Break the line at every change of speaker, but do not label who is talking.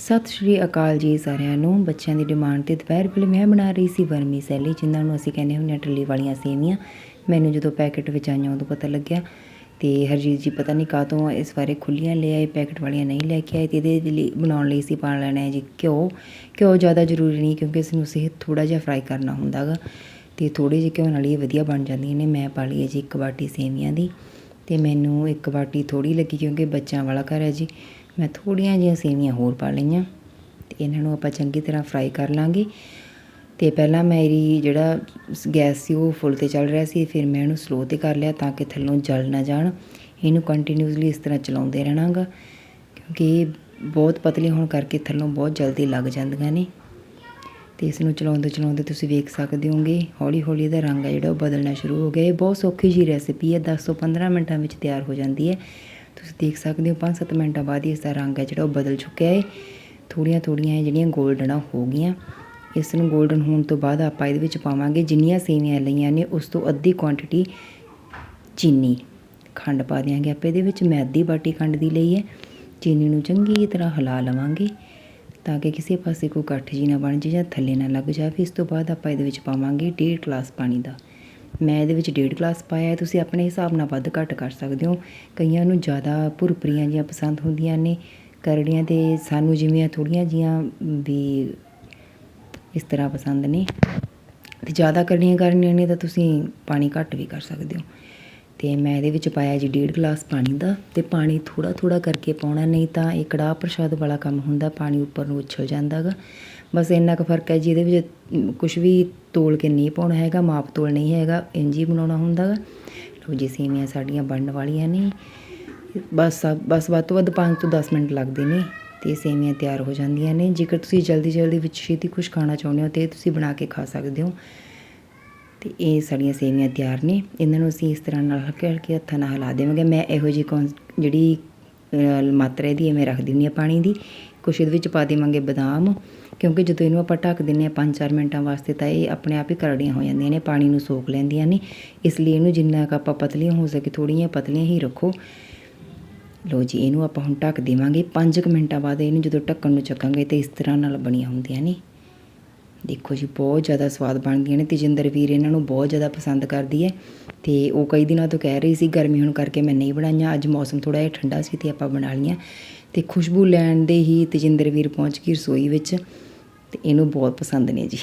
ਸਤਿ ਸ਼੍ਰੀ ਅਕਾਲ ਜੀ ਸਾਰਿਆਂ ਨੂੰ। ਬੱਚਿਆਂ ਦੀ ਡਿਮਾਂਡ ਤੇ ਦੁਪਹਿਰ ਵੇਲੇ ਮੈਂ ਬਣਾ ਰਹੀ ਸੀ ਵਰਮੀ ਸੈਲੀ, ਜਿਨ੍ਹਾਂ ਨੂੰ ਅਸੀਂ ਕਹਿੰਦੇ ਹੁੰਦੇ ਹਾਂ ਟੱਲੀ ਵਾਲੀਆਂ ਸੇਵੀਆਂ ਮੈਨੂੰ ਜਦੋਂ ਪੈਕੇਟ ਵਿੱਚ ਆਈਆਂ ਉਦੋਂ ਪਤਾ ਲੱਗਿਆ ਤੇ ਹਰਜੀਤ ਜੀ ਪਤਾ ਨਹੀਂ ਕਾਹਤੋਂ ਇਸ ਬਾਰੇ ਖੁੱਲੀਆਂ ਲੈ ਆਏ, ਪੈਕੇਟ ਵਾਲੀਆਂ ਨਹੀਂ ਲੈ ਕੇ ਆਏ ਤੇ ਇਹਦੇ ਲਈ ਬਣਾਉਣ ਲਈ ਸੀ ਪਾ ਲੈਣਾ ਹੈ ਜੀ ਘਿਓ। ਘਿਓ ਜ਼ਿਆਦਾ ਜ਼ਰੂਰੀ ਨਹੀਂ ਕਿਉਂਕਿ ਇਸ ਨੂੰ ਅਸੀਂ ਥੋੜਾ ਜਿਹਾ ਫਰਾਈ ਕਰਨਾ ਹੁੰਦਾਗਾ ਤੇ ਥੋੜੇ ਜਿਹੇ ਘਿਓ ਨਾਲ ਹੀ ਇਹ ਵਧੀਆ ਬਣ ਜਾਂਦੀਆਂ ਨੇ। ਮੈਂ ਪਾ ਲਈ ਹੈ ਜੀ ਇੱਕ ਬਾਟੀ ਸੇਵੀਆਂ ਦੀ ਤੇ ਮੈਨੂੰ ਇੱਕ ਬਾਟੀ ਥੋੜੀ ਲੱਗੀ ਕਿਉਂਕਿ ਬੱਚਿਆਂ ਵਾਲਾ ਘਰ ਹੈ ਜੀ। ਮੈਂ ਥੋੜੀਆਂ ਜਿਹੀਆਂ ਸੇਵੀਆਂ ਹੋਰ ਪਾ ਲਈਆਂ ਤੇ ਇਹਨਾਂ ਨੂੰ ਆਪਾਂ ਚੰਗੀ ਤਰ੍ਹਾਂ ਫਰਾਈ ਕਰ ਲਾਂਗੇ। ਤੇ ਪਹਿਲਾਂ ਮੇਰੀ ਜਿਹੜਾ ਗੈਸ ਸੀ ਉਹ ਫੁੱਲ ਤੇ ਚੱਲ ਰਿਹਾ ਸੀ, ਫਿਰ ਮੈਂ ਇਹਨੂੰ ਸਲੋ ਤੇ ਕਰ ਲਿਆ ਤਾਂ ਕਿ ਥੱਲੋਂ ਜਲ ਨਾ ਜਾਣ। ਇਹਨੂੰ ਕੰਟੀਨਿਊਸਲੀ ਇਸ ਤਰ੍ਹਾਂ ਚਲਾਉਂਦੇ ਰਹਿਣਾਗਾ ਕਿਉਂਕਿ ਇਹ ਬਹੁਤ ਪਤਲੇ ਹੋਣ ਕਰਕੇ ਥੱਲੋਂ ਬਹੁਤ ਜਲਦੀ ਲੱਗ ਜਾਂਦੀਆਂ ਨੇ। ਤੇ ਇਸ ਨੂੰ ਚਲਾਉਂਦੇ ਚਲਾਉਂਦੇ ਤੁਸੀਂ ਵੇਖ ਸਕਦੇ ਹੋਗੇ ਹੌਲੀ ਹੌਲੀ ਇਹਦਾ ਰੰਗ ਹੈ ਜਿਹੜਾ ਉਹ ਬਦਲਣਾ ਸ਼ੁਰੂ ਹੋ ਗਿਆ। ਇਹ ਬਹੁਤ ਸੌਖੀ ਜੀ ਰੈਸਿਪੀ ਹੈ 10 ਤੋਂ 15 ਮਿੰਟਾਂ ਵਿੱਚ ਤਿਆਰ ਹੋ ਜਾਂਦੀ ਹੈ। ਤੁਸੀਂ ਦੇਖ ਸਕਦੇ ਹੋ 5-7 ਮਿੰਟਾਂ ਬਾਅਦ ਹੀ ਇਸ ਦਾ ਰੰਗ ਹੈ ਜਿਹੜਾ, ਉਹ ਬਦਲ ਚੁੱਕਿਆ ਹੈ। ਥੋੜੀਆਂ ਥੋੜੀਆਂ ਇਹ ਜਿਹੜੀਆਂ 골ਡਨ ਹੋ ਗਈਆਂ। ਇਸ ਨੂੰ 골ਡਨ ਹੋਣ ਤੋਂ ਬਾਅਦ ਆਪਾਂ ਇਹਦੇ ਵਿੱਚ ਪਾਵਾਂਗੇ ਜਿੰਨੀਆਂ ਸੇਵੀਆਂ ਲਈਆਂ ਨੇ, ਉਸ ਤੋਂ ਅੱਧੀ ਕੁਆਂਟੀਟੀ ਚੀਨੀ ਖੰਡ ਪਾ ਦਿਆਂਗੇ ਆਪਾਂ ਇਹਦੇ ਵਿੱਚ। ਮੈਂ ਅੱਧੀ ਬਾਟੀ ਖੰਡ ਦੀ ਲਈ ਹੈ। ਚੀਨੀ ਨੂੰ ਚੰਗੀ ਤਰ੍ਹਾਂ ਹਿਲਾ ਲਵਾਂਗੇ ਤਾਂ ਕਿ ਕਿਸੇ ਪਾਸੇ ਕੋਈ ਗੱਠ ਜੀ ਨਾ ਬਣ ਜੇ ਜਾਂ ਥੱਲੇ ਨਾ ਲੱਗ ਜਾਵੇ। ਇਸ ਤੋਂ ਬਾਅਦ ਆਪਾਂ ਇਹਦੇ ਵਿੱਚ ਪਾਵਾਂਗੇ 1.5 ਗਲਾਸ ਪਾਣੀ ਦਾ ਮੈਂ ਇਹਦੇ ਵਿੱਚ ਡੇਢ ਗਲਾਸ ਪਾਇਆ ਤੁਸੀਂ ਆਪਣੇ ਹਿਸਾਬ ਨਾਲ ਵੱਧ ਘੱਟ ਕਰ ਸਕਦੇ ਹੋ। ਕਈਆਂ ਨੂੰ ਜ਼ਿਆਦਾ ਭੁਰਪਰੀਆਂ ਜੀਆਂ ਪਸੰਦ ਹੁੰਦੀਆਂ ਨੇ, ਕਰੜੀਆਂ ਤੇ ਸਾਨੂੰ ਜਿਵੇਂ ਥੋੜੀਆਂ ਜੀਆਂ ਵੀ ਇਸ ਤਰ੍ਹਾਂ ਪਸੰਦ ਨੇ। ਤੇ ਜ਼ਿਆਦਾ ਕਰੜੀਆਂ ਕਰਨੀਆਂ ਨੇ ਤਾਂ ਤੁਸੀਂ ਪਾਣੀ ਘੱਟ ਵੀ ਕਰ ਸਕਦੇ ਹੋ। ਅਤੇ ਮੈਂ ਇਹਦੇ ਵਿੱਚ ਪਾਇਆ ਜੀ ਡੇਢ ਗਲਾਸ ਪਾਣੀ ਦਾ ਅਤੇ ਪਾਣੀ ਥੋੜ੍ਹਾ ਥੋੜ੍ਹਾ ਕਰਕੇ ਪਾਉਣਾ, ਨਹੀਂ ਤਾਂ ਇਹ ਕੜਾਹ ਪ੍ਰਸ਼ਾਦ ਵਾਲਾ ਕੰਮ ਹੁੰਦਾ, ਪਾਣੀ ਉੱਪਰ ਨੂੰ ਉਛਲ ਜਾਂਦਾਗਾ ਬਸ ਇੰਨਾ ਕੁ ਫ਼ਰਕ ਹੈ ਜੀ, ਇਹਦੇ ਵਿੱਚ ਕੁਝ ਵੀ ਤੋਲ ਕੇ ਨਹੀਂ ਪਾਉਣਾ ਹੈਗਾ, ਮਾਪ ਤੋਲ ਨਹੀਂ ਹੈਗਾ, ਇੰਝ ਹੀ ਬਣਾਉਣਾ ਹੁੰਦਾਗਾ ਲਓ ਜੀ ਸੇਵੀਆਂ ਸਾਡੀਆਂ ਬਣਨ ਵਾਲੀਆਂ ਨੇ। ਬਸ ਬਸ ਵੱਧ ਤੋਂ ਵੱਧ 5 ਤੋਂ 10 ਮਿੰਟ ਲੱਗਦੇ ਨੇ ਤੇ ਸੇਵੀਆਂ ਤਿਆਰ ਹੋ ਜਾਂਦੀਆਂ ਨੇ। ਜੇਕਰ ਤੁਸੀਂ ਜਲਦੀ ਜਲਦੀ ਵਿੱਚ ਛੇਤੀ ਕੁਝ ਖਾਣਾ ਚਾਹੁੰਦੇ ਹੋ ਤੇ ਤੁਸੀਂ ਬਣਾ ਕੇ ਖਾ ਸਕਦੇ ਹੋ। ਤੇ ਇਹ ਸਾਡੀਆਂ ਸੇਵੀਆਂ ਤਿਆਰ ਨੇ। ਇਹਨਾਂ ਨੂੰ ਅਸੀਂ ਇਸ ਤਰ੍ਹਾਂ ਨਾਲ ਹਲਕੇ ਹਲਕੇ ਹੱਥਾਂ ਨਾਲ ਹਿਲਾ ਦੇਵਾਂਗੇ। ਮੈਂ ਇਹੋ ਜਿਹੀ ਕੌਣ ਜਿਹੜੀ ਮਾਤਰਾ ਦੀ ਐਵੇਂ ਰੱਖ ਦਿੰਦੀ ਆ ਪਾਣੀ ਦੀ। ਕੁਛ ਇਹਦੇ ਵਿੱਚ ਪਾ ਦੇਵਾਂਗੇ ਬਦਾਮ, ਕਿਉਂਕਿ ਜਦੋਂ ਇਹਨੂੰ ਆਪਾਂ ਢੱਕ ਦਿੰਨੇ ਆ 5-4 ਮਿੰਟਾਂ ਵਾਸਤੇ, ਤਾਂ ਇਹ ਆਪਣੇ ਆਪ ਹੀ ਕਰੜੀਆਂ ਹੋ ਜਾਂਦੀਆਂ ਨੇ, ਪਾਣੀ ਨੂੰ ਸੋਖ ਲੈਂਦੀਆਂ ਨੇ। ਇਸ ਲਈ ਇਹਨੂੰ ਜਿੰਨਾ ਕੁ ਆਪਾਂ ਪਤਲੀਆਂ ਹੋ ਸਕੇ ਥੋੜੀਆਂ ਪਤਲੀਆਂ ਹੀ ਰੱਖੋ। ਲੋ ਜੀ, ਇਹਨੂੰ ਆਪਾਂ ਹੁਣ ਢੱਕ ਦੇਵਾਂਗੇ। 5 ਮਿੰਟਾਂ ਬਾਅਦ ਇਹਨੂੰ ਜਦੋਂ ਢੱਕਣ ਨੂੰ ਚੱਕਾਂਗੇ, ਤੇ ਇਸ ਤਰ੍ਹਾਂ ਨਾਲ ਬਣੀਆਂ ਹੁੰਦੀਆਂ ਨੇ। ਦੇਖੋ ਜੀ, ਬਹੁਤ ਜ਼ਿਆਦਾ ਸਵਾਦ ਬਣਦੀਆਂ ਨੇ। ਤੇਜਿੰਦਰ ਵੀਰ ਇਹਨਾਂ ਨੂੰ ਬਹੁਤ ਜ਼ਿਆਦਾ ਪਸੰਦ ਕਰਦੀ ਹੈ। ਤੇ ਉਹ ਕਈ ਦਿਨਾਂ ਤੋਂ ਕਹਿ ਰਹੀ ਸੀ, ਗਰਮੀ ਹੋਣ ਕਰਕੇ ਮੈਂ ਨਹੀਂ ਬਣਾਈਆਂ, ਅੱਜ ਮੌਸਮ ਥੋੜਾ ਜਿਹਾ ਠੰਡਾ ਸੀ ਤੇ ਆਪਾਂ ਬਣਾ ਲਈਆਂ। ਤੇ ਖੁਸ਼ਬੂ ਲੈਣ ਦੇ ਹੀ ਤੇਜਿੰਦਰ ਵੀਰ ਪਹੁੰਚ ਗਈ ਰਸੋਈ ਵਿੱਚ ਤੇ ਇਹਨੂੰ ਬਹੁਤ ਪਸੰਦ ਨੇ ਜੀ।